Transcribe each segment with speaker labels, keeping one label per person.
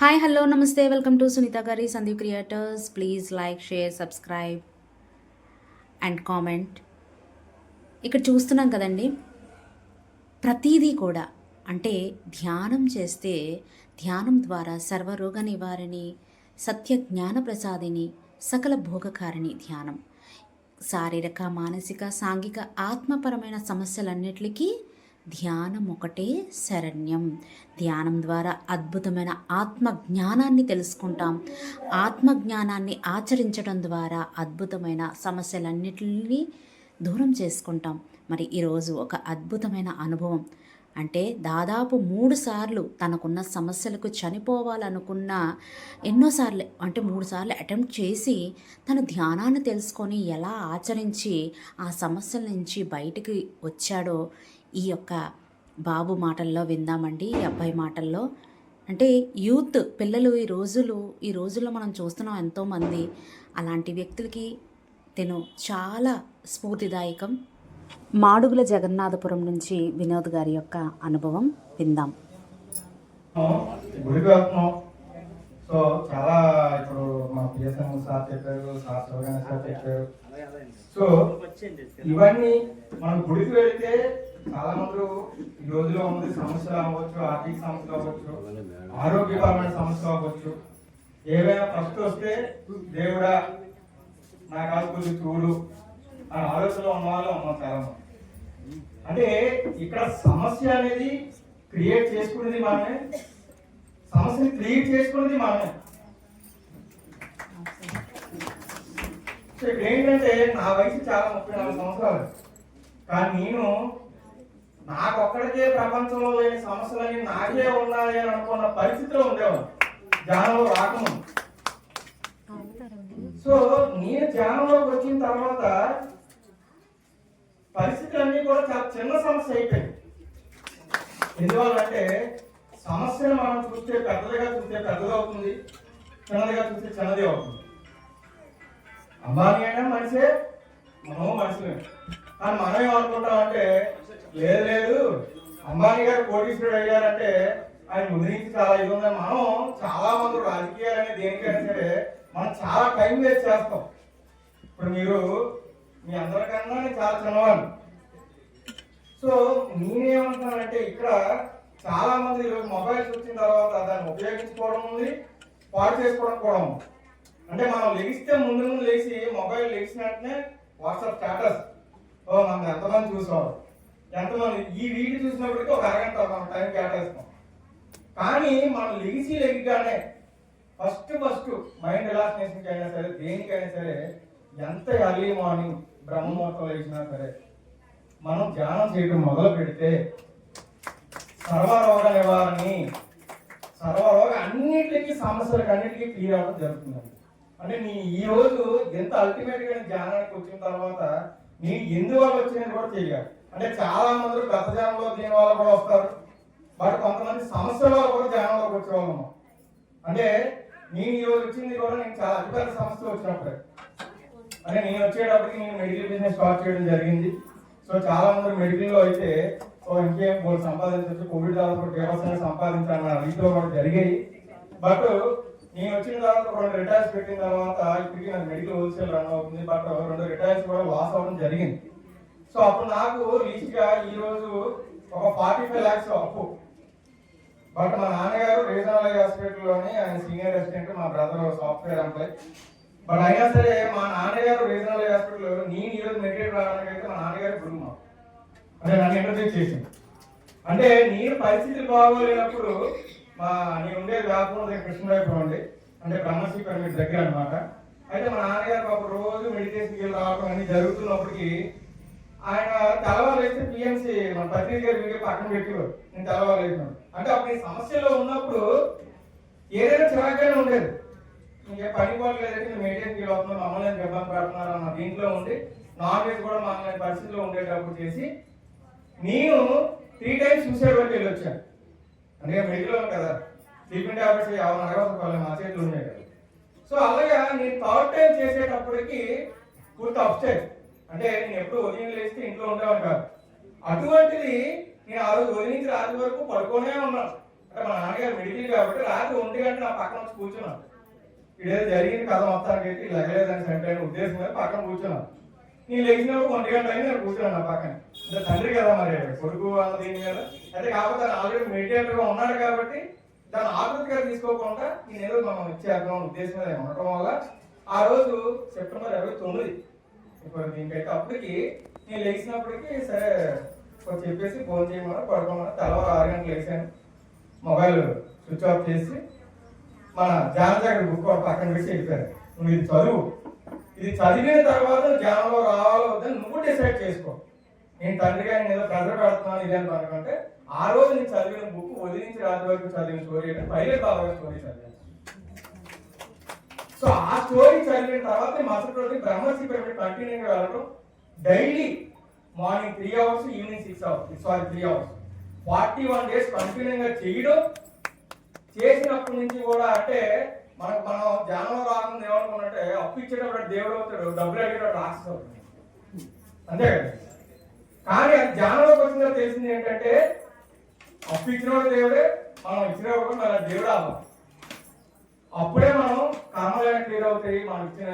Speaker 1: Hi hello నమస్తే welcome to Sunitha గారి Sandeep creators please like share subscribe and comment ఇక్కడ చూస్తున్నాం కదండి ప్రతీదీ కూడా అంటే ధ్యానం చేస్తే ధ్యానం ద్వారా సర్వరోగ నివారణి సత్య జ్ఞాన ప్రసాదిని సకల భోగకారిణి ధ్యానం. శారీరక మానసిక సాంఘిక ఆత్మపరమైన సమస్యలన్నిటికీ ధ్యానం ఒకటే శరణ్యం. ధ్యానం ద్వారా అద్భుతమైన ఆత్మ జ్ఞానాన్ని తెలుసుకుంటాం. ఆత్మ జ్ఞానాన్ని ఆచరించడం ద్వారా అద్భుతమైన సమస్యలన్నిటిని దూరం చేసుకుంటాం. మరి ఈరోజు ఒక అద్భుతమైన అనుభవం. అంటే దాదాపు మూడు సార్లు తనకున్న సమస్యలకు చనిపోవాలనుకున్న ఎన్నోసార్లు అంటే మూడు సార్లు అటెంప్ట్ చేసి తన ధ్యానాన్ని తెలుసుకొని ఎలా ఆచరించి ఆ సమస్యల నుంచి బయటికి వచ్చాడో ఈ యొక్క బాబు మాటల్లో విందామండి ఈ అబ్బాయి మాటల్లో. అంటే యూత్ పిల్లలు ఈ రోజులు ఈ రోజుల్లో మనం చూస్తున్నాం ఎంతోమంది అలాంటి వ్యక్తులకి తిను చాలా స్ఫూర్తిదాయకం. మాడుగుల జగన్నాథపురం నుంచి వినోద్ గారి యొక్క అనుభవం విందాం.
Speaker 2: సో చాలా ఇప్పుడు మా పిఎస్ఎం సార్ చెప్పారు సార్ సార్ చెప్పారు. సో ఇవన్నీ మనం గుడికి వెళితే చాలా మంది ఈ రోజులో ఉంది. సమస్యలు అవ్వచ్చు ఆర్థిక సమస్యలు అవ్వచ్చు ఆరోగ్యపరమైన సమస్యలు అవ్వచ్చు. ఏవైనా ఫస్ట్ వస్తే దేవుడా నా కాదు కొద్ది చూడు అని ఆలోచనలో ఉన్న వాళ్ళు ఉన్నాం చాలా మంది అంటే ఇక్కడ సమస్య అనేది క్రియేట్ చేసుకునేది మనమే. సమస్యని క్రియేట్ చేసుకునేది మనమే. ఇక్కడ ఏంటంటే నా వయసు చాలా ముప్పై నాలుగు సంవత్సరాలు. కానీ నేను నాకొక్కడికే ప్రపంచంలో లేని సమస్యలన్నీ నాకే ఉన్నాయి అని అనుకున్న పరిస్థితిలో ఉండేవాడు. ధ్యానంలో రాకముందు. సో నేను ధ్యానంలోకి వచ్చిన తర్వాత పరిస్థితులన్నీ కూడా చాలా చిన్న సమస్య అయిపోయింది. ఎందువల్లంటే సమస్యను మనం చూస్తే పెద్దదిగా చూస్తే పెద్దది అవుతుంది చిన్నదిగా చూస్తే చిన్నది అవుతుంది. అంబానీ అయినా మనిషే మనం మనుషులే కానీ మనం ఏమనుకుంటామంటే లేదు లేదు. అంబానీ గారు కోటీశ్వరుడు అయ్యారంటే ఆయన ముందు నుంచి చాలా ఇది ఉందని మనం చాలా మంది రాజకీయాలని దేనికైనా సరే మనం చాలా టైం వేస్ట్ చేస్తాం. ఇప్పుడు మీరు మీ అందరికన్నా చాలా చిన్నవాళ్ళు. సో నేనేమంటున్నానంటే ఇక్కడ చాలా మంది ఈరోజు మొబైల్స్ వచ్చిన తర్వాత దాన్ని ఉపయోగించుకోవడం ఉంది పాడు చేసుకోవడం కూడా ఉంది. అంటే మనం లెగిస్తే ముందు ముందు లేచి మొబైల్ లెగిసిన వెంటనే వాట్సాప్ స్టేటస్. ఓ మనం ఎంతమంది చూసాం ఎంతమంది? ఈ వీడియో చూసినప్పటికీ ఒక అరగంట మనం టైం కేటాయిస్తాం. కానీ మనం లెగిసి లెగ్గానే ఫస్ట్ ఫస్ట్ మైండ్ రిలాక్సేషన్కి అయినా సరే దేనికైనా సరే ఎంత ఎర్లీ మార్నింగ్ బ్రహ్మముహూర్తం లేచినా సరే మనం ధ్యానం చేయడం మొదలు పెడితే సర్వరోగ నివారణి సర్వరోగ అన్నిటికీ సమస్యలకు అన్నిటికీ క్లియర్ అవ్వడం జరుగుతుంది అంటే నీ ఈ రోజు ఎంత అల్టిమేట్గా ధ్యానానికి వచ్చిన తర్వాత నీ ఎందువల్ల వచ్చినది కూడా తెలియాలి అంటే చాలా మంది గత దీని వాళ్ళు కూడా వస్తారు. బట్ కొంతమంది సమస్యల వాళ్ళు కూడా ధ్యానంలోకి వచ్చే వాళ్ళు అంటే నేను ఈ రోజు వచ్చింది కూడా నేను చాలా అతిపెద్ద సమస్య వచ్చినప్పుడే. అంటే నేను వచ్చేటప్పటికి నేను మెడికల్ బిజినెస్ స్టార్ట్ చేయడం జరిగింది. సో చాలా మంది మెడికల్లో అయితే సో ఇంకేం వాళ్ళు సంపాదించవచ్చు కోవిడ్ తర్వాత వ్యవసాయం సంపాదించాలన్న రీతిలో కూడా జరిగాయి. బట్ నేను వచ్చిన తర్వాత ఒక రెండు రిటైర్స్ పెట్టిన తర్వాత ఇప్పటికీ నాకు మెడికల్ హోల్సేల్ రన్ అవుతుంది. బట్ రెండు రిటైర్స్ కూడా లాస్ అవ్వడం జరిగింది. సో అప్పుడు నాకు లీస్ట్గా ఈ రోజు ఒక ఫార్టీ ఫైవ్ లాక్స్ అప్పు. బట్ మా నాన్నగారు రీజనల్ హాస్పిటల్లోని ఆయన సీనియర్ అసిస్టెంట్ మా బ్రదర్ సాఫ్ట్వేర్ ఎంప్లాయ్. బట్ అయినా సరే మా నాన్నగారు రీజనల్ హాస్పిటల్ నేను ఈరోజు మెటీరియల్ రావడానికి అయితే మా నాన్నగారు గురువు అంటే నన్ను ఇంటర్వ్యూ చేసింది అంటే నేను పరిస్థితి బాగోలేనప్పుడు మా నేను ఉండేది వ్యాపారం కృష్ణరాయపురం అండి అంటే బ్రహ్మశ్రీ పిరమిడ్ దగ్గర అన్నమాట. అయితే మా నాన్నగారు ఒక రోజు మెడిటేషన్కి వెళ్ళి రావడం అన్ని జరుగుతున్నప్పటికీ ఆయన తెల్లవారు అయితే పిఎంసి మన ప్రతినిధి గారు వీడియో పక్కన పెట్టేవారు నేను తెల్లవారు వేసినాడు అంటే అప్పుడు ఈ సమస్యలో ఉన్నప్పుడు ఏదైనా చిరాగ్గానే ఉండేది. ఇంకే పని పోవట్లేదంటే మేము మెయింటైన్ ఫీల్ అవుతున్నాం మమ్మల్ని ఇబ్బంది పెడుతున్నారు? అన్న దీంట్లో ఉండి నాన్ వెజ్ కూడా మామూలు పరిస్థితిలో ఉండేటప్పుడు చేసి నేను త్రీ టైమ్స్ సూసైడ్ వరకు వెళ్ళి వచ్చాను అంటే మెడికల్ కదా. ట్రీట్మెంట్ టాబ్లెట్స్ ఎవరు అడగవలసిన వాళ్ళు మా చేతులు ఉన్నాయి సో అలాగా నేను థర్డ్ టైం చేసేటప్పటికి పూర్తి అప్స్టేజ్ అంటే నేను ఎప్పుడు ఉదయం లేస్తే ఇంట్లో ఉండేవాడు కాదు. అటువంటిది నేను ఆ రోజు ఉదయం నుంచి రాత్రి వరకు పడుకోనే ఉన్నాను. అంటే మా నాన్నగారు మెడికల్ కాబట్టి రాత్రి ఒంటి గంట నా పక్కన వచ్చి కూర్చున్నాను. ఇదేదో జరిగింది కథ మొత్తానికి అయితే సెంటర్ అయిన ఉద్దేశం మీద పక్కన కూర్చున్నాను. నేను లేచినప్పుడు ఒంటి గంట అయింది నేను కూర్చున్నాను నా పక్కన. అంటే తండ్రి కదా మరి కొడుకు వాళ్ళ దీని మీద. అయితే కాకపోతే ఆల్రెడీ మెడిటేటర్గా ఉన్నాడు కాబట్టి దాన్ని ఆకృతిగా తీసుకోకుండా నేను ఏదో మనం ఇచ్చేద్దాం ఉద్దేశం మీద ఉండటం వల్ల ఆ రోజు సెప్టెంబర్ ఇరవై తొమ్మిది ఇప్పుడు దీనికైతే అప్పటికి నేను లేచినప్పటికీ సరే కొంచెం చెప్పేసి ఫోన్ చేయమని పడుకోమని తెల్లవారు ఆరు గంటలు లేచాను. మొబైల్ స్విచ్ ఆఫ్ చేసి మన జానజాగర్ బుక్ పక్కన పెట్టి చెప్పారు. నువ్వు ఇది చదువు. ఇది చదివిన తర్వాత జ్ఞానంలో రావాలో వద్దని నువ్వు డిసైడ్ చేసుకో. నేను తండ్రిగా నేను ఏదో ప్రెజర్ పెడుతున్నాను ఇది అనుకుంటే ఆ రోజు నేను చదివిన బుక్ వదిలించి రాత్రి వరకు చదివిన స్టోరీ అంటే పైలట్ బాగా స్టోరీ చదివాను. సో ఆ స్టోరీ చదివిన తర్వాత మరుసటి రోజు బ్రహ్మశ్రీ పిరమిడ్ కంటిన్యూగా వెళ్ళడం daily morning three hours evening six hours sorry three hours. Forty one days కంటిన్యూగా చేయడం చేసినప్పటి నుంచి కూడా అంటే మనకు మనం ధ్యానంలో రాకుండా ఏమనుకున్నట్టే అప్పు ఇచ్చేటప్పుడు దేవుడు అవుతాడు డబ్బులు అడిగేటప్పుడు రాక్షసు అవుతుంది అంతే కదా? కానీ అది ధ్యానంలోకి వచ్చిన తెలిసింది ఏంటంటే అప్పు ఇచ్చినవాడు దేవుడే మనం ఇచ్చినప్పుడు కూడా మన దేవుడు అవ్వాలి. అప్పుడే మనం కర్మలైన క్లియర్ అవుతాయి మనం ఇచ్చిన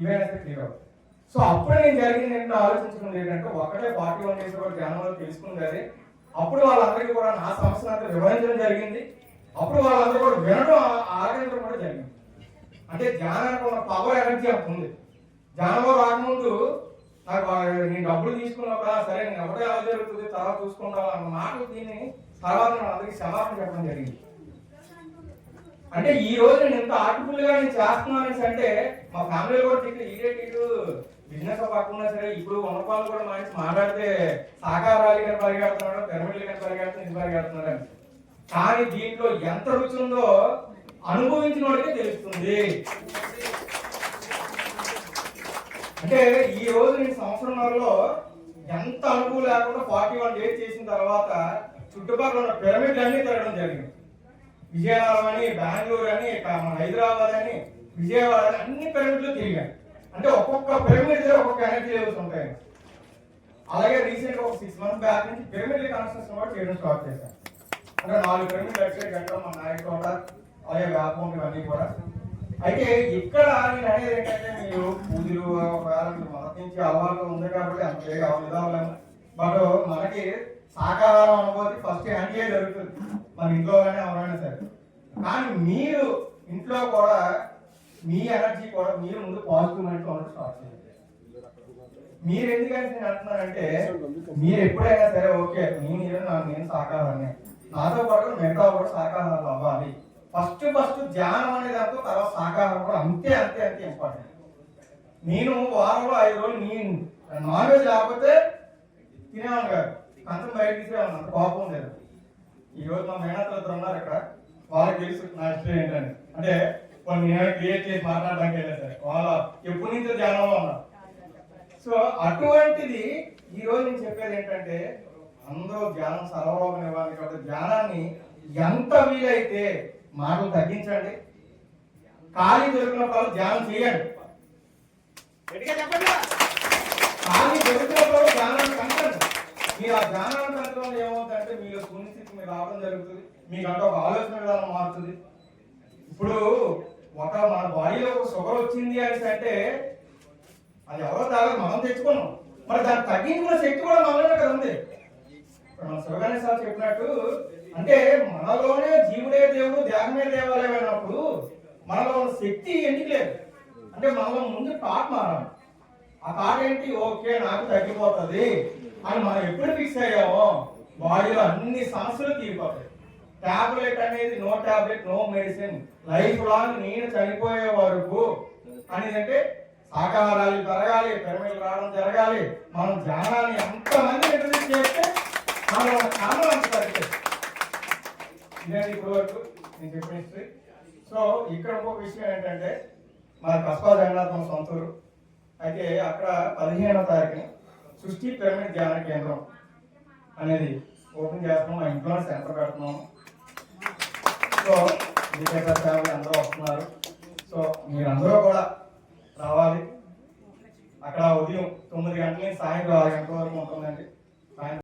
Speaker 2: ఇవైనా క్లియర్ అవుతాయి. సో అప్పుడే నేను జరిగింది ఏంటో ఆలోచించుకుంది ఏంటంటే ఒకటే పార్టీ వన్ చేసే కూడా జనంలో తెలుసుకుంది అప్పుడు వాళ్ళందరికీ కూడా నా సమస్యను అంతా వివరించడం జరిగింది. అప్పుడు వాళ్ళందరూ కూడా వినడం ఆ- కూడా జరిగింది. అంటే ధ్యానానికి ఉన్న పవర్ ఎనర్జీ అంత ఉంది. ధ్యానంలో రాకముందు నాకు నేను డబ్బులు తీసుకున్నప్పుడు సరే నేను ఎవరే ఎలా జరుగుతుంది తర్వాత చూసుకుంటాను అన్న మాటలు దీన్ని తర్వాత నేను అందరికీ క్షమాపణ చెప్పడం జరిగింది. అంటే ఈ రోజు నేను ఎంత ఆర్టిఫుల్గా నేను చేస్తున్నాను అనేసి అంటే మా ఫ్యామిలీ కూడా ఇక్కడ ఇదే ఇటు బిజినెస్ పక్కన సరే ఇప్పుడు ఉన్నపాలు కూడా మంచి మాట్లాడితే సాకారాలు కానీ పరిగెడుతున్నాడు పిరమిడ్లు కానీ పరిగెడుతున్నాడు ఇది పరిగెడుతున్నాడు అని. కానీ దీంట్లో ఎంత రుచి ఉందో అనుభవించిన వాడికే తెలుస్తుంది. అంటే ఈ రోజు నేను సంవత్సరంలో ఎంత అనుభవం లేకుండా ఫార్టీ వన్ డేస్ చేసిన తర్వాత చుట్టుపక్కల ఉన్న పిరమిడ్లు అన్ని తిరగడం జరిగింది. విజయనగరం అని బెంగళూరు అని మన హైదరాబాద్ అని విజయవాడ అని అన్ని పిరమిడ్లు తిరిగాను అంటే ఒక్కొక్క పిరమిడ్ దగ్గర ఒక్కొక్క ఎనర్జీ లెవెల్స్ ఉంటాయి. అలాగే రీసెంట్ ఒక సిక్స్ మంత్ బ్యాక్ నుంచి పిరమిడ్ కన్స్ట్రక్షన్ కూడా చేయడం స్టార్ట్ చేశాను అంటే నాలుగు పిరమిడ్ వెబ్సైట్ కట్టడం మన నాయకోట అలాగే వ్యాపం ఇవన్నీ కూడా. అయితే ఇక్కడ నేను అనేది ఏంటంటే మీరు పూజలు ఒకవేళ మీరు మొదటి నుంచి అలవాటు ఉంది కాబట్టి అంత వేగా అవ్వలేము బట్ మనకి సాకారం అనుకోవచ్చు ఫస్ట్ హ్యాండియే జరుగుతుంది మన ఇంట్లో కానీ ఎవరైనా సరే. కానీ మీరు ఇంట్లో కూడా మీ ఎనర్జీ కూడా మీరు ముందు పాజిటివ్ మైండ్ ఉండడం స్టార్ట్ చేయండి. మీరు ఎందుకంటే నేను అంటున్నానంటే మీరు ఎప్పుడైనా సరే ఓకే నేను నేను నేను సాకారాన్ని. నాతో పాటు మిగతా కూడా సాకారాలు అవ్వాలి. ఫస్ట్ ఫస్ట్ ధ్యానం అనే దాంతో తర్వాత సాకారం కూడా అంతే అంతే అంతే ఇంపార్టెంట్ నేను వారంలో ఐదు రోజులు నేను నాన్ వెజ్ లేకపోతే తినేవాను కాదు. కంచం బయట అంత కోపం లేదు ఈ రోజు మా మేనత్తలు ఇద్దరు ఉన్నారు ఇక్కడ. వాళ్ళకి తెలుసు నా ఇష్టం ఏంటని. అంటే వాళ్ళు నేను క్రియేట్ చేసి మాట్లాడడానికి వెళ్ళలేదు సార్. వాళ్ళ ఎప్పటి నుంచో ధ్యానంలో ఉన్నారు. సో అటువంటిది ఈ రోజు నేను చెప్పేది ఏంటంటే అందరూ ధ్యానం సర్వరోగం ఇవ్వాలి కాబట్టి ధ్యానాన్ని ఎంత వీలైతే మాటలు తగ్గించండి. ఖాళీ దొరికినప్పుడు ధ్యానం చేయండి. ఖాళీ దొరికినప్పుడు ధ్యానాన్ని కంటండి మీరు ఆ ధ్యానాన్ని కంటడం ఏమవుతుందంటే మీలో సునిశ్చితి మీరు రావడం జరుగుతుంది. మీకు అంటే ఒక ఆలోచన విధానం మారుతుంది. ఇప్పుడు ఒక మన బాడీలో ఒక షుగర్ వచ్చింది అనేసి అంటే అది ఎవరో తాగదు మనం తెచ్చుకున్నాం. మరి దాన్ని తగ్గించుకునే శక్తి కూడా మనలోనే కదా ఉంది. మన శివగానే సార్ చెప్పినట్టు అంటే మనలోనే జీవుడే దేవుడు దేహమే దేవాలయం అయినప్పుడు మనలో ఉన్న శక్తి ఎందుకు లేదు? అంటే మనలో ముందు థాట్ మారాలి. ఆ పాట ఏంటి? ఓకే నాకు తగ్గిపోతుంది. అని మనం ఎప్పుడు ఫిక్స్ అయ్యామో? బాడీలో అన్ని సమస్యలు తీరిపోతాయి టాబ్లెట్ అనేది no tablet no medicine life long నేను చనిపోయే వరకు అనేది అంటే శాకాహారాలు పెరగాలి పెరమిలు రావడం జరగాలి. మనం ధ్యానాన్ని ఎంతమంది ఇంట్రడ్యూస్ చేస్తే మనం కారణం అంత తగ్గుతుంది ఇదండి ఇప్పుడు వరకు నేను చెప్పిన హిస్టరీ సో ఇక్కడ ఇంకొక విషయం ఏంటంటే మన కస్బా జగన్నాథం మన సొంతూరు. అయితే అక్కడ పదిహేనవ తారీఖున సృష్టి పిరమిడ్ ధ్యాన కేంద్రం అనేది ఓపెన్ చేస్తాం మా ఇంట్లో సెంటర్ పెడుతున్నాం. సో విజయసార్ ఫ్యామిలీ అందరూ వస్తున్నారు. సో మీరందరూ కూడా రావాలి. అక్కడ ఉదయం తొమ్మిది గంటల నుంచి సాయంత్రం ఆరు గంటల వరకు ఉంటుందండి.